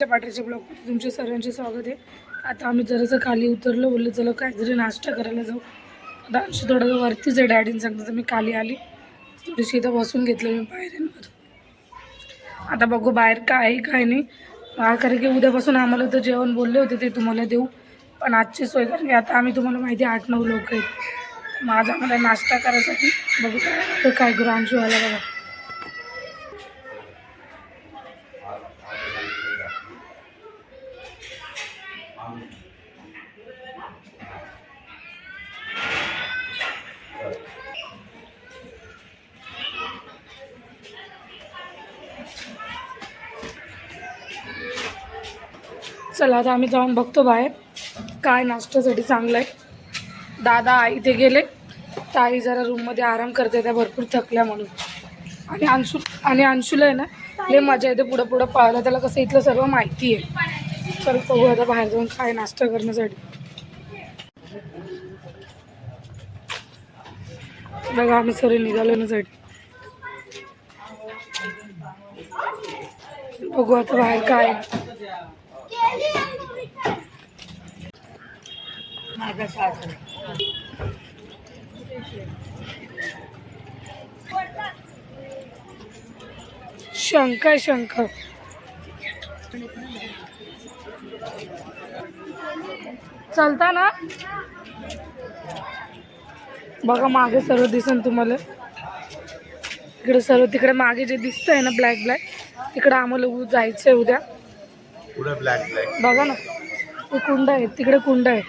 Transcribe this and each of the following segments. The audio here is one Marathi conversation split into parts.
पाठीच्या ब्लॉग तुमचे सर्वांचे स्वागत आहे. आता आम्ही जरासं खाली उतरलो बोललो चलो काहीतरी नाश्ता करायला जाऊ. आता आमची थोडं वरतीच आहे डॅडीने सांगतो मी खाली आली. थोडीशी इथं बसून घेतलं मी बाहेर आता बघू बाहेर काय आहे काय नाही. हा, कारण की उद्यापासून आम्हाला तर जेवण बोलले होते ते तुम्हाला देऊ. पण आजची सोय कारण की आता आम्ही तुम्हाला माहिती आहे आठ नऊ लोक आहेत. मग आज आम्हाला नाश्ता करायसाठी बघू काय काय करू आमची व्हायला बघा चला आता आम्ही जाऊन बघतो बाहेर. काय नाश्त्यासाठी चांगलं आहे दादा आई ते गेले. तर आई जरा रूममध्ये आराम करते त्या भरपूर थकल्या म्हणून. आणि अंशू आणि अंशूला आहे ना लय मजा येते पुढं पुढं पाहायला. त्याला कसं इथलं सर्व माहिती आहे. चल बघू आता बाहेर जाऊन काय नाश्ता करण्यासाठी. बघा आम्ही सर्व निघालो ना साठी बघू आता बाहेर काय शंका शंख शंख चालता ना बघा मागे सर्व दिसन तुम्हाला. इकडे सर्व तिकडे मागे जे दिसतंय ना ब्लॅक ब्लॅक तिकडे आम्हाला उ- जायचंय उद्या. पुढे ब्लॅक ब्लॅक बघा ना. ते कुंड आहे. तिकडे कुंड आहे.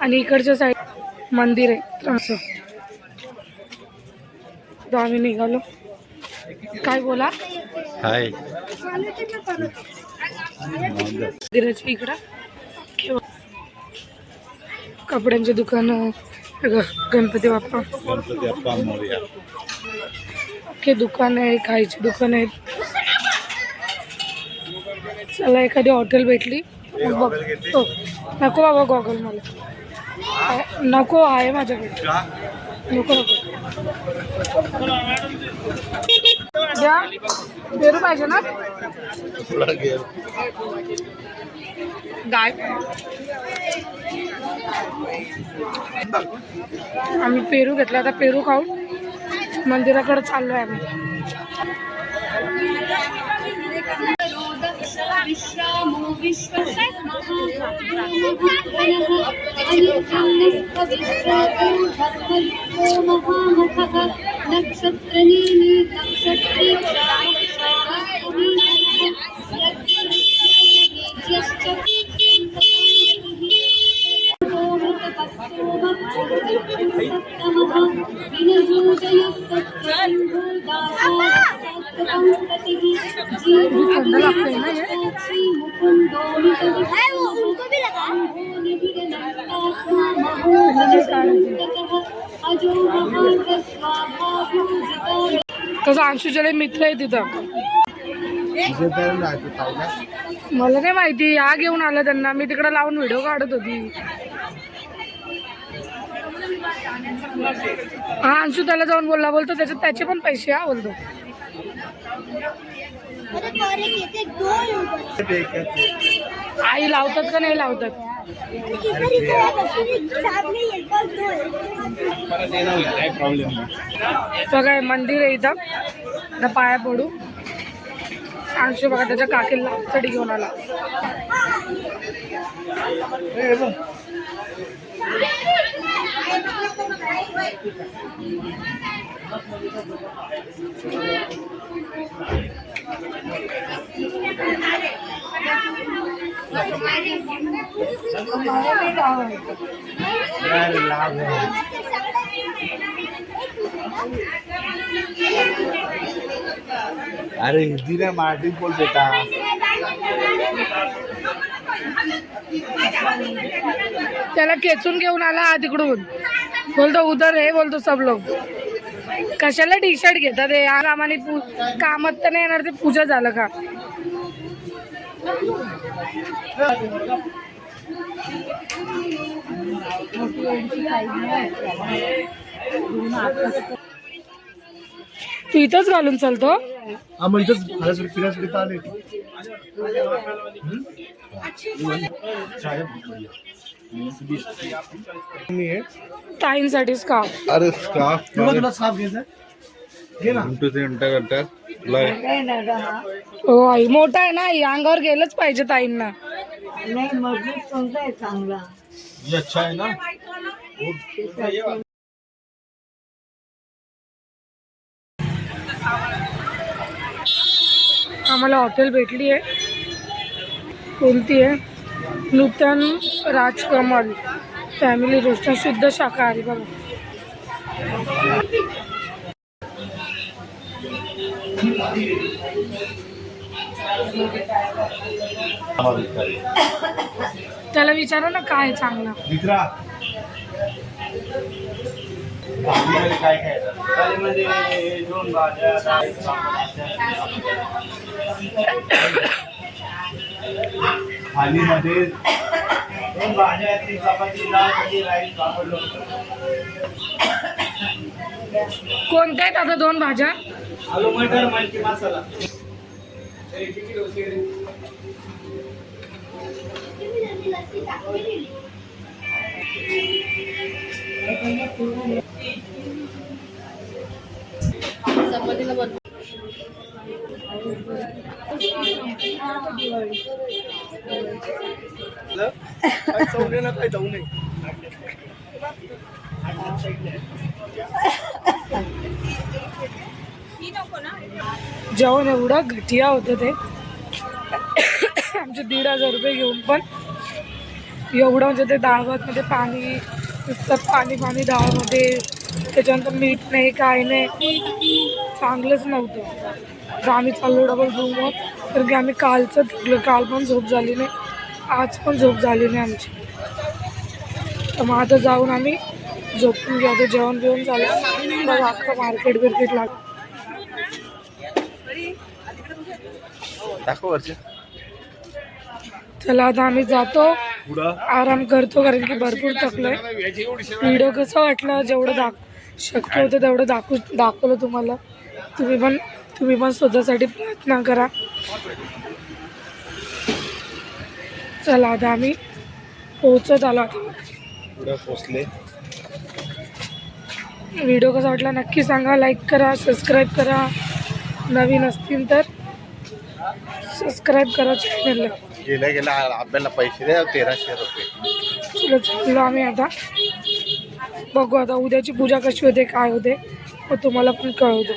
आणि इकडच्या साईड मंदिर आहे. असं. तर आम्ही निघालो. काय बोला? हाय मंदिराच्या इकडं. कपड्यांचे दुकान गणपती बाप्पा. गणपती अप्पा मोर्या. दुकान आहे. खायची दुकान आहेत चला एखादी हॉटेल भेटली. मग बघतो नको बाबा गॉगल मला. नको आहे माझ्याकडे. नको नको. द्या पेरू पाहिजे ना? गाय. आम्ही पेरू घेतला आता पेरू खाऊन मंदिराकडे चाललो आहे आम्ही. विश्रामो विश्वसन्नः महामुखः नक्षत्रनीनि थंड लागतंय ना हे? तसं अंशुचे मित्र आहे तिथं. मला नाही माहिती या घेऊन आलं त्यांना. मी तिकडे लावून व्हिडिओ काढत होती. हा अंशु त्याला जाऊन बोलला बोलतो त्याच्यात त्याचे पण पैसे हा बोलतो. आई लावतात का नाही लावतात? काय बघा मंदिर आहे इथं. पाया पडू. अंशू बघा त्याच्या काकीला चढी घेऊन आला. अरे हिंदी नाही मराठीत बोल बेटा त्याला खेचून घेऊन आला तिकडून. बोलतो उधर हे बोलतो सब लोक. कशाला टी शर्ट घेतात हे? या कामाने पू कामात तर नाही येणार ते पूजा झालं का? तू इथंच घालून चालतो? इथंच फिरायसाठी आले. ताईंसाठी स्काफ अरे स्काफ तुला साफ घ्यायचा घंटू हो आई मोठा आहे ना आई अंगावर गेलंच पाहिजे ताईंना. नाही मजबूत कोणता आहे चांगला. ये अच्छा है ना? आम्हाला हॉटेल भेटली आहे कोणती आहे नूतन राजकमल फॅमिली रेस्टॉरंट शुद्ध शाकाहारी बघा. त्याला विचारा ना काय चांगलं. काय काय दोन भाज्या डाळ, थालीमध्ये दोन भाज्या तीन चपाती डाळ भाजी राईस पापड लोणचं. कोणत्या आहेत आता दोन भाज्या? आलू मटर मलकी मसाला. नये ना काय जाऊ नये जेवण एवढं घटिया होतं ते. आमचे दीड हजार रुपये घेऊन पण एवढं म्हणजे ते डाळ म्हणजे पाणी नुसतं पाणी पाणी डाळमध्ये त्याच्यानंतर मीठ नाही काय नाही. चांगलंच नव्हतं. तर आम्ही चाललो डबल रूमवर कारण की आम्ही कालचं थकलो काल पण झोप झाली नाही. आज पण झोप झाली नाही आमची. तर मग आता जाऊन आम्ही झोपून घ्या आता जेवण बिवण झालं. मग अख्खं मार्केट बिर्केट लाग चला आता आम्ही जातो. आराम करतो कारण की भरपूर थकलोय. व्हिडिओ कसं वाटलं? जेवढं दाख शक्य होतं तेवढं दाखवू दाखवलं तुम्हाला. तुम्ही पण तुम्ही पण स्वतःसाठी प्रयत्न करा. चला आता आम्ही पोहोचत आलो आता पुढे पोचले व्हिडिओ कसा वाटला नक्की सांगा लाईक करा सबस्क्राईब करा. नवीन असतील तर सबस्क्राईब करा चॅनलला गेल्या गेल्या आपल्याला पैसे द्या तेराशे रुपये. चलो चाललो आम्ही आता. बघू आता उद्याची पूजा कशी होते काय होते मग तुम्हाला पण कळवतो.